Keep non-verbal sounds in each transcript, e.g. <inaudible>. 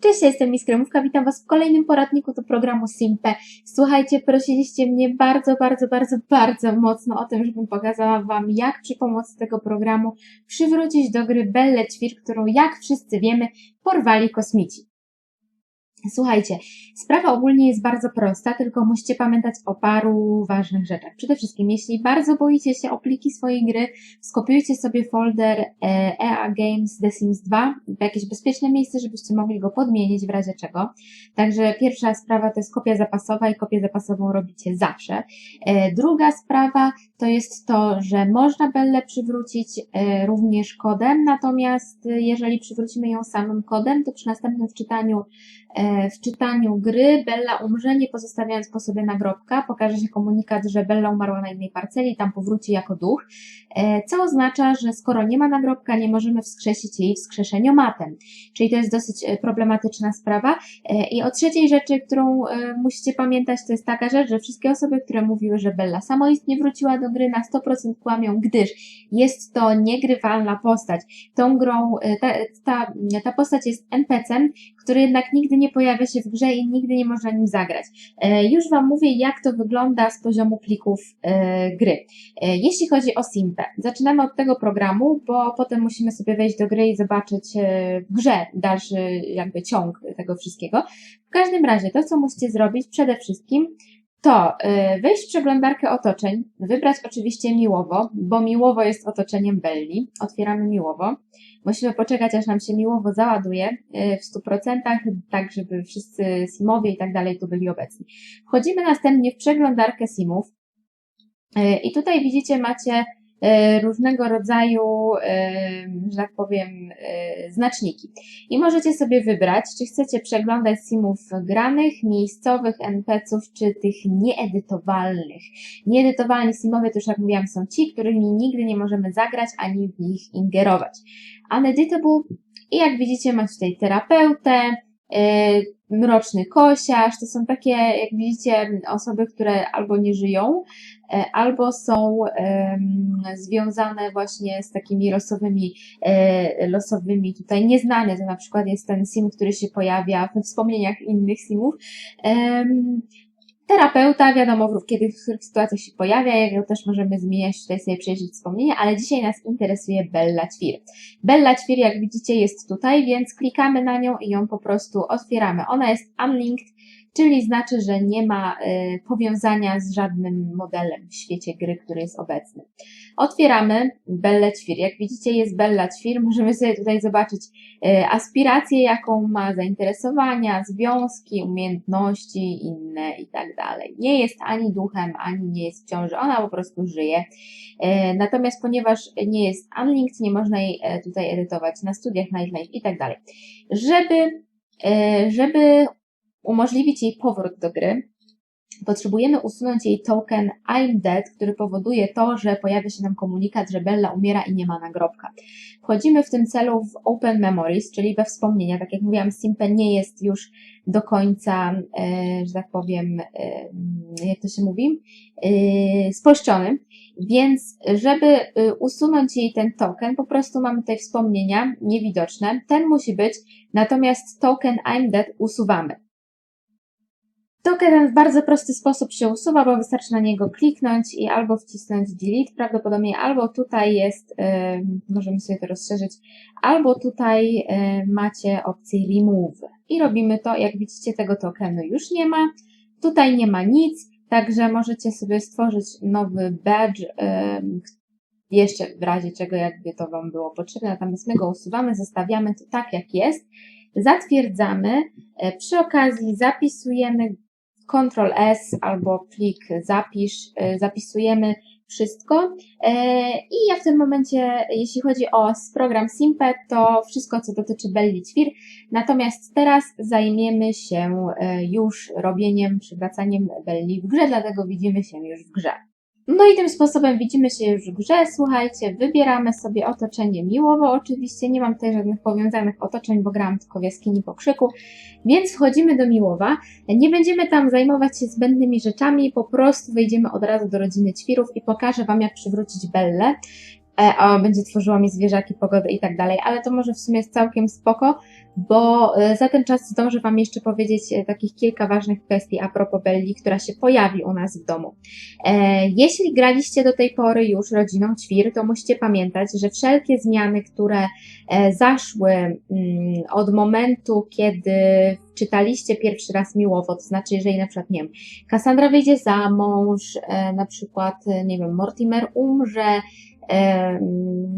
Cześć, jestem Miss Kremówka, witam Was w kolejnym poradniku do programu Simpe. Słuchajcie, prosiliście mnie bardzo, bardzo, bardzo, bardzo mocno o tym, żebym pokazała Wam, jak przy pomocy tego programu przywrócić do gry Belle Ćwir, którą, jak wszyscy wiemy, porwali kosmici. Słuchajcie, sprawa ogólnie jest bardzo prosta, tylko musicie pamiętać o paru ważnych rzeczach. Przede wszystkim, jeśli bardzo boicie się o pliki swojej gry, skopiujcie sobie folder e, EA Games The Sims 2 w jakieś bezpieczne miejsce, żebyście mogli go podmienić w razie czego. Także pierwsza sprawa to jest kopia zapasowa i kopię zapasową robicie zawsze. E, druga sprawa to jest to, że można Belle przywrócić e, również kodem, natomiast jeżeli przywrócimy ją samym kodem, to przy następnym wczytaniu w czytaniu gry Bella umrze, nie pozostawiając po sobie nagrobka. Pokaże się komunikat, że Bella umarła na innej parceli tam powróci jako duch, e, co oznacza, że skoro nie ma nagrobka, nie możemy wskrzesić jej wskrzeszeniomatem. Czyli to jest dosyć e, problematyczna sprawa. E, I o trzeciej rzeczy, którą musicie pamiętać, to jest taka rzecz, że wszystkie osoby, które mówiły, że Bella samoistnie wróciła do gry, na 100% kłamią, gdyż jest to niegrywalna postać. Tą grą, ta, ta, ta postać jest NPC-em, który jednak nigdy nie pojawia się w grze i nigdy nie można nim zagrać. E, już Wam mówię, jak to wygląda z poziomu plików e, gry. E, jeśli chodzi o Simpe, zaczynamy od tego programu, bo potem musimy sobie wejść do gry i zobaczyć w grze dalszy jakby ciąg tego wszystkiego. W każdym razie, to co musicie zrobić przede wszystkim, to wejść w przeglądarkę otoczeń, wybrać oczywiście Miłowo, bo Miłowo jest otoczeniem Belli. Otwieramy Miłowo. Musimy poczekać, aż nam się miłowo załaduje y, w 100%, tak żeby wszyscy simowie i tak dalej tu byli obecni. Wchodzimy następnie w przeglądarkę simów y, i tutaj widzicie macie y, różnego rodzaju, że tak powiem, znaczniki. I możecie sobie wybrać, czy chcecie przeglądać simów granych, miejscowych, NPC-ów, czy tych nieedytowalnych. Nieedytowalni simowie, to już jak mówiłam, są ci, którymi nigdy nie możemy zagrać, ani w nich ingerować uneditable i jak widzicie macie tutaj terapeutę, mroczny kosiarz, to są takie, jak widzicie, osoby, które albo nie żyją, yy, albo są związane właśnie z takimi losowymi, yy, losowymi tutaj nieznane, to na przykład jest ten sim, który się pojawia we wspomnieniach innych simów, Terapeuta, wiadomo, kiedy w których sytuacjach się pojawia, jego też możemy zmieniać, tutaj sobie przejrzeć wspomnienia, ale dzisiaj nas interesuje Bella Ćwir. Bella Ćwir, jak widzicie, jest tutaj, więc klikamy na nią i ją po prostu otwieramy. Ona jest unlinked, czyli znaczy, że nie ma y, powiązania z żadnym modelem w świecie gry, który jest obecny. Otwieramy Belle Ćwir. Jak widzicie jest Bella Ćwir, <laughs> możemy sobie tutaj zobaczyć y, aspiracje, jaką ma, zainteresowania, związki, umiejętności, inne i tak dalej. Nie jest ani duchem, ani nie jest w ciąży, ona po prostu żyje. Y, natomiast ponieważ nie jest unlinked, nie można jej tutaj edytować na studiach, na live i tak dalej. Żeby żeby umożliwić jej powrót do gry, potrzebujemy usunąć jej token I'm dead, który powoduje to, że pojawia się nam komunikat, że Bella umiera i nie ma nagrobka. Wchodzimy w tym celu w Open Memories, czyli we wspomnienia. Tak jak mówiłam, Simple nie jest już do końca, e, że tak powiem, e, jak to się mówi, e, spolszczony. Więc żeby e, usunąć jej ten token, po prostu mamy tutaj wspomnienia niewidoczne. Ten musi być, natomiast token I'm dead usuwamy. Token w bardzo prosty sposób się usuwa, bo wystarczy na niego kliknąć i albo wcisnąć delete, prawdopodobnie albo tutaj jest, możemy sobie to rozszerzyć, albo tutaj macie opcję remove. I robimy to, jak widzicie tego tokenu już nie ma, tutaj nie ma nic, także możecie sobie stworzyć nowy badge, jeszcze w razie czego jakby to Wam było potrzebne, natomiast my go usuwamy, zostawiamy to tak jak jest, zatwierdzamy, przy okazji zapisujemy Ctrl S albo plik zapisz, e, zapisujemy wszystko. E, I ja w tym momencie, jeśli chodzi o program Simpet, to wszystko, co dotyczy Belli Ćwir. Natomiast teraz zajmiemy się e, już robieniem, przywracaniem Belli w grze, dlatego widzimy się już w grze. No i tym sposobem widzimy się już w grze. Słuchajcie, wybieramy sobie otoczenie miłowo. Oczywiście nie mam tutaj żadnych powiązanych otoczeń, bo gram tylko w jaskini po krzyku. Więc wchodzimy do Miłowa. Nie będziemy tam zajmować się zbędnymi rzeczami, po prostu wejdziemy od razu do rodziny ćwirów i pokażę Wam, jak przywrócić Bellę. E, a będzie tworzyło mi zwierzaki, pogodę i tak dalej, ale to może w sumie jest całkiem spoko, bo e, za ten czas zdążę Wam jeszcze powiedzieć e, takich kilka ważnych kwestii a propos Belli, która się pojawi u nas w domu. Jeśli graliście do tej pory już rodziną Ćwir, to musicie pamiętać, że wszelkie zmiany, które zaszły mm, od momentu, kiedy czytaliście pierwszy raz Miłowo, to znaczy, jeżeli na przykład, nie wiem, Kassandra wyjdzie za mąż, na przykład, nie wiem, Mortimer umrze,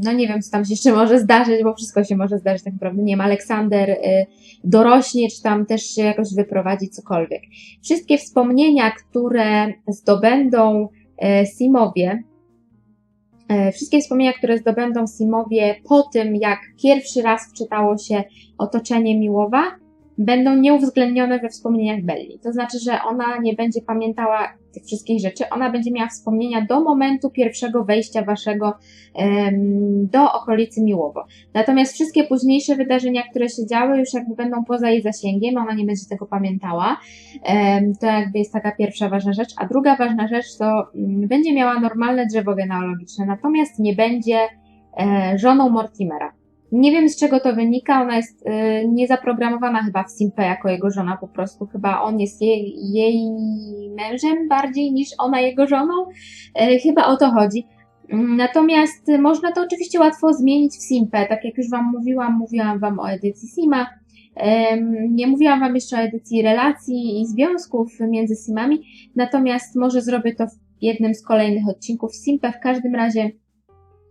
no nie wiem, co tam się jeszcze <laughs> może zdarzyć, bo wszystko się może zdarzyć tak naprawdę, nie wiem, Aleksander e, dorośnie, czy tam też się jakoś wyprowadzi, cokolwiek. Wszystkie wspomnienia, które zdobędą e, Simowie, e, wszystkie wspomnienia, które zdobędą Simowie po tym, jak pierwszy raz wczytało się otoczenie Miłowa, będą nieuwzględnione we wspomnieniach Belli. To znaczy, że ona nie będzie pamiętała tych wszystkich rzeczy, ona będzie miała wspomnienia do momentu pierwszego wejścia waszego em, do okolicy Miłowo. Natomiast wszystkie późniejsze wydarzenia, które się działy, już jakby będą poza jej zasięgiem, ona nie będzie tego pamiętała. Em, to jakby jest taka pierwsza ważna rzecz. A druga ważna rzecz to mm, będzie miała normalne drzewo genealogiczne, natomiast nie będzie e, żoną Mortimera. Nie wiem z czego to wynika, ona jest y, niezaprogramowana chyba w Simpe jako jego żona po prostu, chyba on jest jej, jej mężem bardziej niż ona jego żoną, y, chyba o to chodzi. Natomiast można to oczywiście łatwo zmienić w Simpe, tak jak już Wam mówiłam, mówiłam Wam o edycji Sima, nie mówiłam Wam jeszcze o edycji relacji i związków między Simami, natomiast może zrobię to w jednym z kolejnych odcinków Simpe. W każdym razie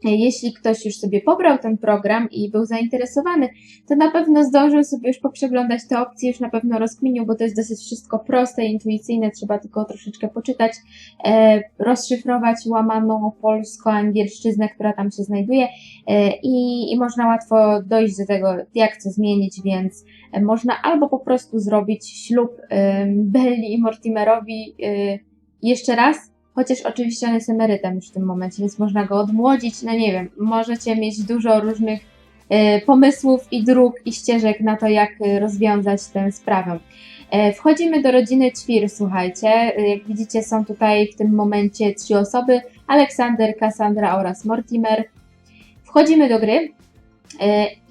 jeśli ktoś już sobie pobrał ten program i był zainteresowany, to na pewno zdążył sobie już poprzeglądać te opcje, już na pewno rozkminił, bo to jest dosyć wszystko proste, intuicyjne, trzeba tylko troszeczkę poczytać, e, rozszyfrować łamaną polsko-angielszczyznę, która tam się znajduje e, i, i można łatwo dojść do tego, jak co zmienić, więc e, można albo po prostu zrobić ślub e, Belli i Mortimerowi e, jeszcze raz, Chociaż oczywiście on jest emerytem już w tym momencie, więc można go odmłodzić. No nie wiem, możecie mieć dużo różnych e, pomysłów i dróg i ścieżek na to, jak e, rozwiązać tę sprawę. E, wchodzimy do rodziny Ćwir, słuchajcie. Jak widzicie, są tutaj w tym momencie trzy osoby: Aleksander, Cassandra oraz Mortimer. Wchodzimy do gry.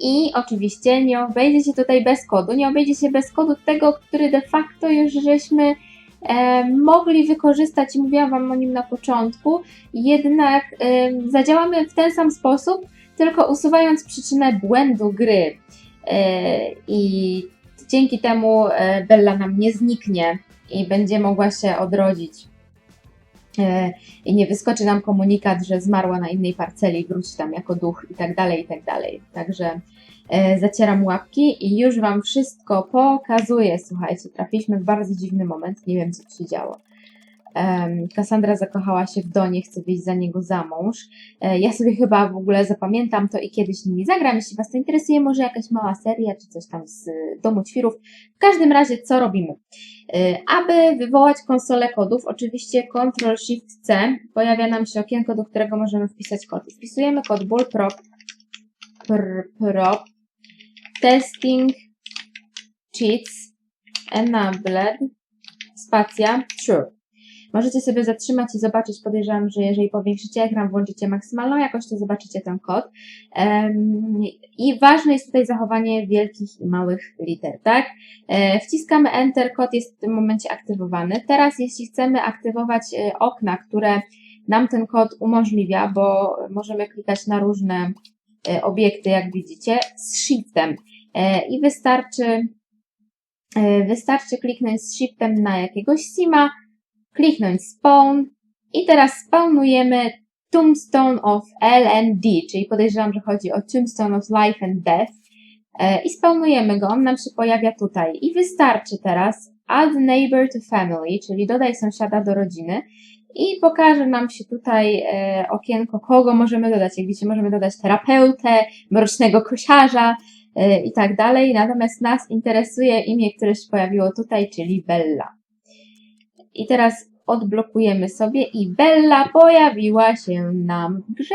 I oczywiście nie obejdzie się tutaj bez kodu. Nie obejdzie się bez kodu tego, który de facto już żeśmy mogli wykorzystać mówiłam Wam o nim na początku, jednak e, zadziałamy w ten sam sposób, tylko usuwając przyczynę błędu gry. E, I dzięki temu e, Bella nam nie zniknie i będzie mogła się odrodzić. E, I nie wyskoczy nam komunikat, że zmarła na innej parceli, wróci tam jako duch i tak dalej, i tak dalej. Także e, zacieram łapki i już Wam wszystko pokazuję. Słuchajcie, trafiliśmy w bardzo dziwny moment, nie wiem co tu się działo. Kassandra zakochała się w Donie, chce wyjść za niego za mąż. E, Ja sobie chyba w ogóle zapamiętam to i kiedyś nimi zagram. Jeśli Was to interesuje, może jakaś mała seria czy coś tam z Domu Ćwirów. W każdym razie, co robimy? E, Aby wywołać konsolę kodów, oczywiście Ctrl-Shift-C pojawia nam się okienko, do którego możemy wpisać kod. Wpisujemy kod bullprop pr, prop testing cheats enabled spacja true. Możecie sobie zatrzymać i zobaczyć, podejrzewam, że jeżeli powiększycie ekran, włączycie maksymalną jakość, to zobaczycie ten kod. I ważne jest tutaj zachowanie wielkich i małych liter, tak? E, Wciskamy Enter, kod jest w tym momencie aktywowany. Teraz, jeśli chcemy aktywować e, okna, które nam ten kod umożliwia, bo możemy klikać na różne obiekty, jak widzicie, z shiftem. E, I wystarczy, e, wystarczy kliknąć z shiftem na jakiegoś sima, kliknąć spawn i teraz spawnujemy Tombstone of LND, czyli podejrzewam, że chodzi o Tombstone of Life and Death. E, i spawnujemy go, on nam się pojawia tutaj. I wystarczy teraz add neighbor to family, czyli dodaj sąsiada do rodziny i pokaże nam się tutaj e, okienko, kogo możemy dodać. Jak widzicie, możemy dodać terapeutę, mrocznego kosiarza e, i tak dalej. Natomiast nas interesuje imię, które się pojawiło tutaj, czyli Bella. I teraz odblokujemy sobie i Bella pojawiła się nam w grze.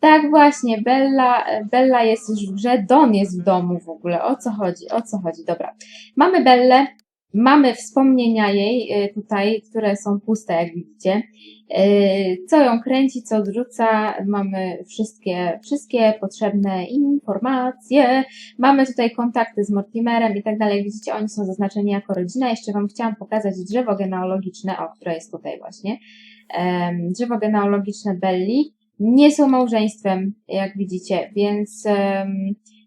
Tak właśnie, Bella, Bella jest już w grze, Don jest w domu w ogóle. O co chodzi? O co chodzi? Dobra. Mamy Bellę Mamy wspomnienia jej y, tutaj, które są puste, jak widzicie. Y, Co ją kręci, co odrzuca, mamy wszystkie, wszystkie potrzebne informacje. Mamy tutaj kontakty z Mortimerem i tak dalej. Jak Widzicie, oni są zaznaczeni jako rodzina. Jeszcze Wam chciałam pokazać drzewo genealogiczne, o, które jest tutaj właśnie. Drzewo genealogiczne Belli. Nie są małżeństwem, jak widzicie, więc,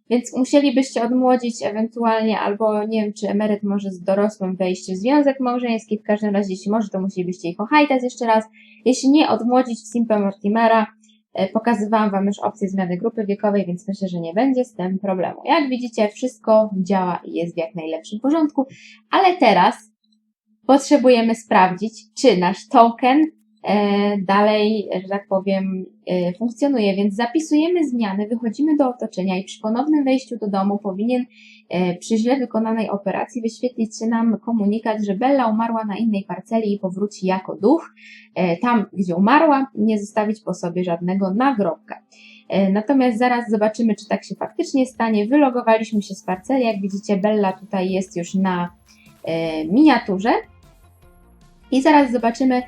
więc musielibyście odmłodzić ewentualnie, albo nie wiem, czy emeryt może z dorosłym wejść w związek małżeński. W każdym razie, jeśli może, to musielibyście ich ohajtać jeszcze raz. Jeśli nie, odmłodzić w Simple Mortimera. E, Pokazywałam Wam już opcję zmiany grupy wiekowej, więc myślę, że nie będzie z tym problemu. Jak widzicie, wszystko działa i jest w jak najlepszym porządku, ale teraz potrzebujemy sprawdzić, czy nasz token dalej, że tak powiem, e, funkcjonuje, więc zapisujemy zmiany, wychodzimy do otoczenia i przy ponownym wejściu do domu powinien e, przy źle wykonanej operacji wyświetlić się nam komunikat, że Bella umarła na innej parceli i powróci jako duch e, tam, gdzie umarła, nie zostawić po sobie żadnego nagrobka. E, Natomiast zaraz zobaczymy, czy tak się faktycznie stanie. Wylogowaliśmy się z parceli. Jak widzicie, Bella tutaj jest już na e, miniaturze. I zaraz zobaczymy, e,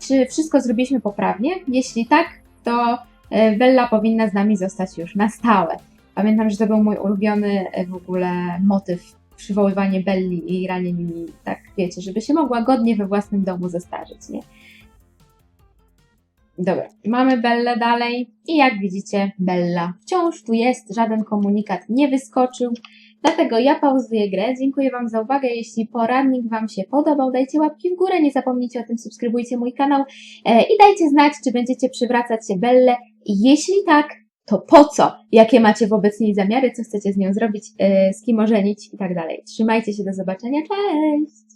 czy wszystko zrobiliśmy poprawnie. Jeśli tak, to e, Bella powinna z nami zostać już na stałe. Pamiętam, że to był mój ulubiony e, w ogóle motyw przywoływanie Belli i granie nimi, tak wiecie, żeby się mogła godnie we własnym domu zestarzeć, nie? Dobra, mamy Bellę dalej i jak widzicie, Bella wciąż tu jest, żaden komunikat nie wyskoczył, dlatego ja pauzuję grę. Dziękuję Wam za uwagę. Jeśli poradnik Wam się podobał, dajcie łapki w górę, nie zapomnijcie o tym, subskrybujcie mój kanał e, i dajcie znać, czy będziecie przywracać się Bellę i jeśli tak, to po co? Jakie macie wobec niej zamiary, co chcecie z nią zrobić, e, z kim ożenić i tak dalej. Trzymajcie się, do zobaczenia, cześć!